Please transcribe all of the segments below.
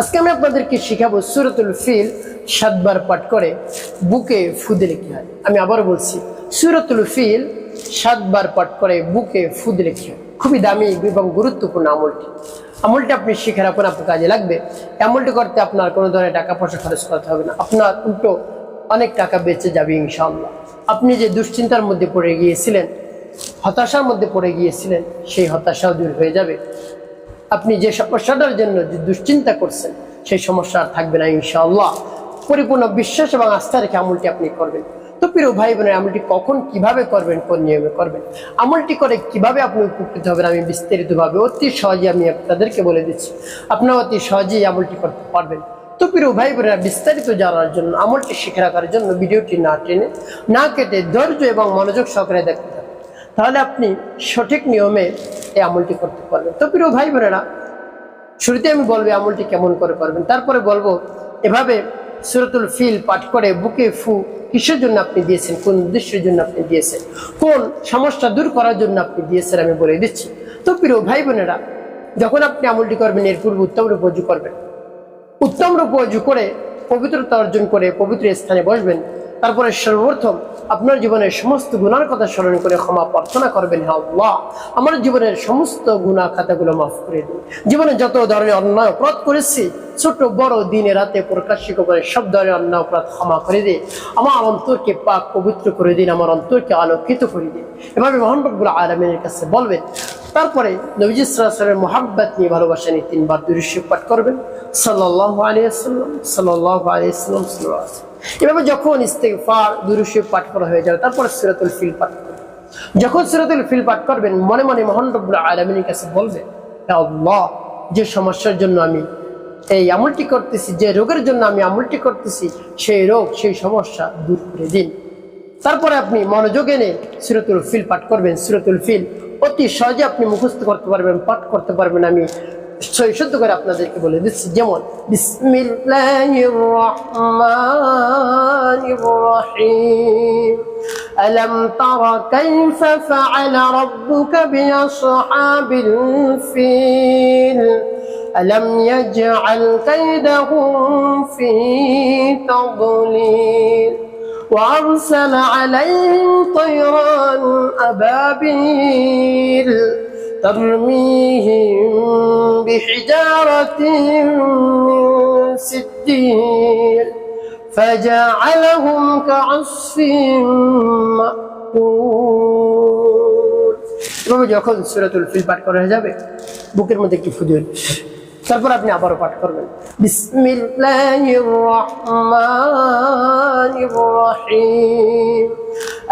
আজকে আমি আপনাদেরকে শিখাবো সুরতুল ফিল সাতবার পাঠ করে বুকে ফুদে লিখতে হয়। আমি আবার বলছি, সুরতুল ফিল সাতবার পাঠ করে বুকে ফুদে লিখতে হয়? খুবই দামি এবং গুরুত্বপূর্ণ আমলটি। আমলটি আপনি শিখে রাখুন, আপনার কাজে লাগবে। আমলটি করতে আপনার কোনো ধরনের টাকা পয়সা খরচ করতে হবে না। আপনার উল্টো অনেক টাকা বেঁচে যাবে ইনশাআল্লাহ। আপনি যে দুশ্চিন্তার মধ্যে পড়ে গিয়েছিলেন, হতাশার মধ্যে পড়ে গিয়েছিলেন, সেই হতাশাও দূর হয়ে যাবে। আপনি যে সমস্যাটার জন্য যে দুশ্চিন্তা করছেন, সেই সমস্যা আর থাকবে না ইনশাআল্লাহ। পরিপূর্ণ বিশ্বাস এবং আস্থা রেখে আমলটি আপনি করবেন। তো প্রিয় ভাই বোনের আমলটি কখন কীভাবে করবেন, কোন নিয়মে করবেন? আমলটি করে কীভাবে আপনি উপকৃত হবেন, আমি বিস্তারিতভাবে অতি সহজে আমি আপনাদেরকে বলে দিচ্ছি। আপনারা অতি সহজেই আমলটি করতে পারবেন। তো প্রিয় ভাই বোনেরা বিস্তারিত জানার জন্য, আমলটি শিখে রাখার জন্য ভিডিওটি না টেনে, না কেটে ধৈর্য এবং মনোযোগ সহকারে দেখতে তাহলে আপনি সঠিক নিয়মে এই আমলটি করতে পারবেন। তো প্রিয় ভাই বোনেরা শুরুতে আমি বলব আমলটি কেমন করে করবেন। তারপরে বলব এভাবে সুরতুল ফিল পাঠ করে বুকে ফু, কিসের জন্য আপনি দিয়েছেন, কোন উদ্দেশ্যের জন্য আপনি দিয়েছেন, কোন সমস্যা দূর করার জন্য আপনি দিয়েছেন আমি বলে দিচ্ছি। তো প্রিয় ভাই বোনেরা, যখন আপনি আমলটি করবেন, এর পূর্বে উত্তম রূপ অজু করবেন। উত্তম রূপ অজু করে, পবিত্রতা অর্জন করে, পবিত্র স্থানে বসবেন তারপরে সর্বপ্রথম আপনার জীবনের সমস্ত গুণার কথা স্মরণ করে ক্ষমা প্রার্থনা করবেন হে আল্লাহ। আমার জীবনের সমস্ত গুণা খাতাগুলো মাফ করে দিন। জীবনে যত ধরনের অন্যায় অপরাধ করেছি, ছোট বড় দিনে রাতে প্রকাশিত করে সব ধরনের অন্যায় অপরাধ ক্ষমা করে দিন। আমার অন্তরকে পাক পবিত্র করে দিন, আমার অন্তরকে আলোকিত করে দিন। এভাবে রব্বুল আলমিনের কাছে বলবেন। তারপরে নবীজ ইসলামের মোহাব্বত নিয়ে ভালোবাসা নিয়ে তিনবার দুরুশি পাঠ করবেন। সাল্লাহ আলিয়াল্লাম সাল্লাহ আলিয়াল্লাম সাল্লাহ এভাবে যখন ইস্তেফার দুরুশি পাঠ করা হয়ে যাবে, তারপরে সিরাতুল ফিল পাঠ করবেন যখন সিরাতুল ফিল পাঠ করবেন, মনে মনে মোহন রব্বুল আলমিনের কাছে বলবেন "হে আল্লাহ, যে সমস্যার জন্য আমি এই আমলটি করতেছি, যে রোগের জন্য আমি আমলটি করতেছি, সেই রোগ, সেই সমস্যা দূর করে দিন। তারপরে আপনি মনোযোগ এনে সুরতুল ফিল পাঠ করবেন। সুরতুল ফিল অতি সহজে আপনি মুখস্থ করতে পারবেন, পাঠ করতে পারবেন। আমি শুদ্ধ করে আপনাদেরকে বলে দিচ্ছি যেমন বিসমিল্লাহির রহমানির রহিম ألم تر كيف فعل ربك بأصحاب الفيل ألم يجعل كيدهم في تضليل وأرسل عليهم طيرا أبابيل ترميهم بحجارة من سجيل فجعلهم كعصف مأكول এভাবে যখন সুরাতুল ফিল পাঠ করা হয়ে যাবে বুকের মধ্যে একটি ফুজুল তারপর আপনি আবারও পাঠ করবেন বিসমিল্লাহির রহমানির রহিম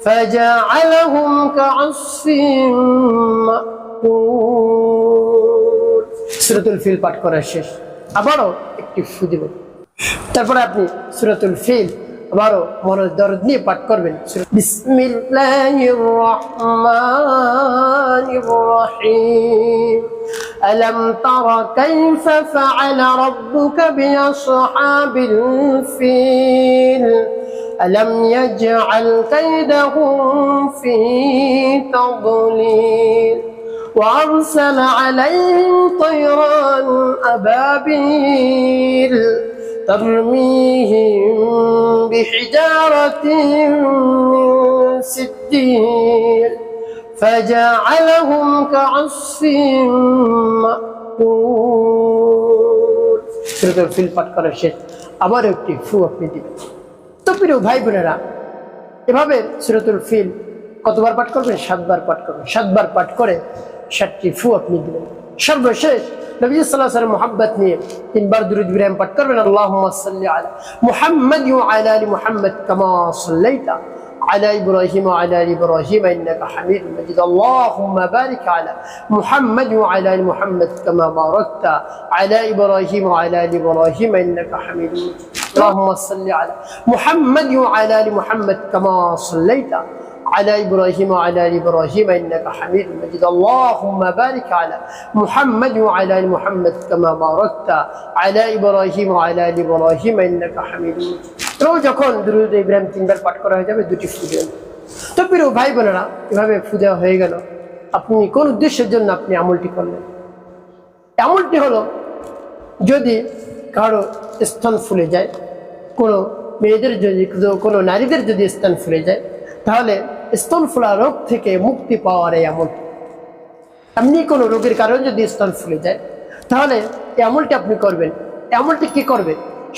فجعلهم كعصف مأكول সুরাতুল ফিল পাঠ করা শেষ আবারও একটি ফু দিবেন তারপরে আপনি সুরাতুল ফিল আবারও মনোজ দরদ নিয়ে পাঠ করবেন বিসমিল্লাহির রহমানির রহিম ألم تر كيف فعل ربك بأصحاب الفيل ألم يجعل كيدهم في تضليل وأرسل عليهم طيرا أبابيل ترميهم بحجارة من سجيل فجعلهم كعصف مأكول সুরতুল ফিল পাঠ করা শেষ আবার একটি ফু আপনি দিবেন তো প্রিয় ভাই বোনেরা এভাবে সুরতুল ফিল কতবার পাঠ করবেন সাতবার পাঠ করবেন সাতবার পাঠ করে ষাটটি ফু আপনি দিবেন সর্বশেষ নবী সাল্লাল্লাহু আলাইহি ওয়াসাল্লাম মুহাব্বত নিয়ে তিনবার দুরূদ ইব্রাহিম পাঠ করবেন আল্লাহুম্মা সাল্লি আলা মুহাম্মাদ ওয়া আলা আলি মুহাম্মাদ কামা সাল্লাইতা على إبراهيم وعلى آل إبراهيم إنك حميد مجيد اللهم بارك على محمد وعلى آل محمد كما باركت على إبراهيم وعلى آل إبراهيم إنك حميد مجيد اللهم صل على محمد وعلى ال محمد كما صليت على ابراهيم وعلى ال ابراهيم انك حميد مجيد اللهم بارك على محمد وعلى ال محمد كما باركت على ابراهيم وعلى ال ابراهيم انك حميد مجيد রোজ যখন দুরুদ ইব্রাহিম তিনবার পাঠ করা হয়ে যাবে দুটি ফু দেবেন তো প্রিয় ভাই বোনেরা এভাবে ফু দেওয়া হয়ে গেল আপনি কোন উদ্দেশ্যের জন্য আপনি আমলটি করলেন আমলটি হলো যদি কারও স্তন ফুলে যায়, কোনো মেয়েদের যদি, কোনো নারীদের যদি স্থান ফুলে যায়, তাহলে স্তন ফোলা রোগ থেকে মুক্তি পাওয়ার এই আমলটি এমনি কোনো রোগের কারণে যদি স্তন ফুলে যায়, তাহলে এই আমলটি আপনি করবেন। আমলটি কি করবে?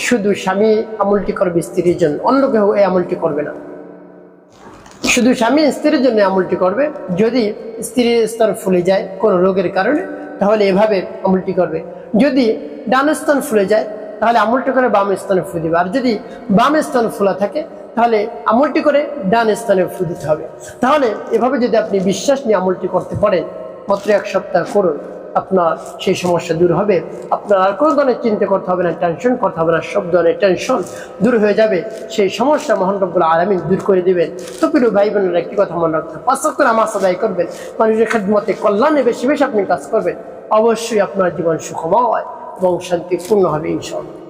শুধু স্বামী আমলটি করবে স্ত্রীর জন্য, অন্য কেউ এই আমলটি করবে না। শুধু স্বামী স্ত্রীর জন্য আমলটি করবে। যদি স্ত্রীর স্তর ফুলে যায় কোনো রোগের কারণে, তাহলে এভাবে আমলটি করবে। যদি ডান স্তন ফুলে যায়, তাহলে আমলটি করে বাম স্থানে ফু দিবে। আর যদি বাম স্থান ফোলা থাকে, তাহলে আমলটি করে ডান স্থানে ফু দিতে হবে। তাহলে এভাবে যদি আপনি বিশ্বাস নিয়ে আমলটি করতে পারেন, মাত্র এক সপ্তাহ করুন, আপনার সেই সমস্যা দূর হবে। আপনার আর কোনো ধরনের চিন্তা করতে হবে না টেনশন করতে হবে না, সব ধরনের টেনশন দূর হয়ে যাবে। সেই সমস্যা মহান রব্বুল আলমিন দূর করে দিবেন। তো প্রিয় ভাই বোনের একটি কথা মনে রাখতে হবে। পাঁচ আমার সদাই করবেন। মানুষের খেদমতে কল্যাণে বেশি বেশি আপনি কাজ করবেন। অবশ্যই আপনার জীবন সুখময় এবং শান্তিপূর্ণ হবে ইনশাল্লাহ